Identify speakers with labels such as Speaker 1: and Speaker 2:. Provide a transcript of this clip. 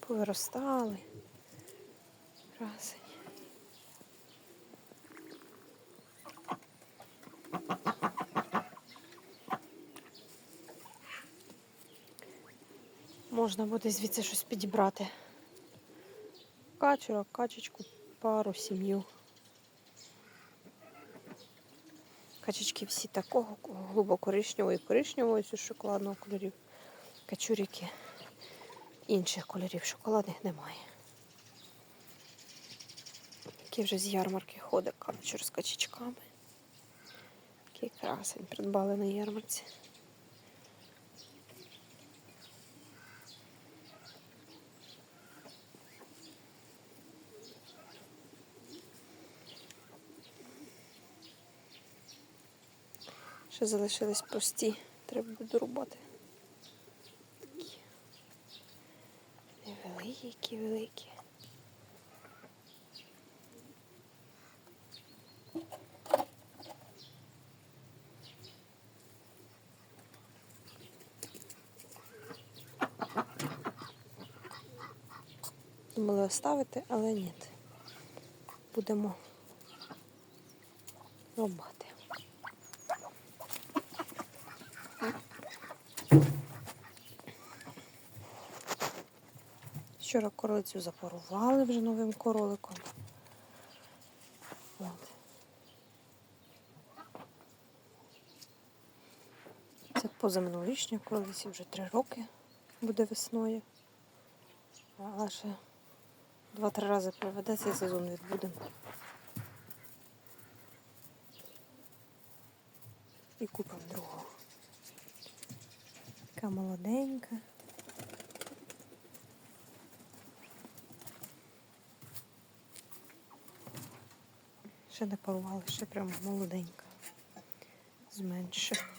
Speaker 1: повиростали. Красень. Можна буде звідси щось підібрати. Качура, качечку, пару, сім'ю. Качечки всі такого глибоко і коричневого цю шоколадного кольорів. Качурики інших кольорів шоколадних немає. Який вже з ярмарки ходить качур з качечками. Який красень придбали на ярмарці. Ще залишились прості, треба буде дорубати. Які великі. Думали оставити, але ні. Будемо рубати. Вчора королицю запарували вже новим короликом. От. Це позаминулішня королиці вже три роки буде весною. Але ще два-три рази проведе цей сезон відбудемо. І купимо другого. Така молоденька. Ще не парували, ще прямо молоденька. З менших.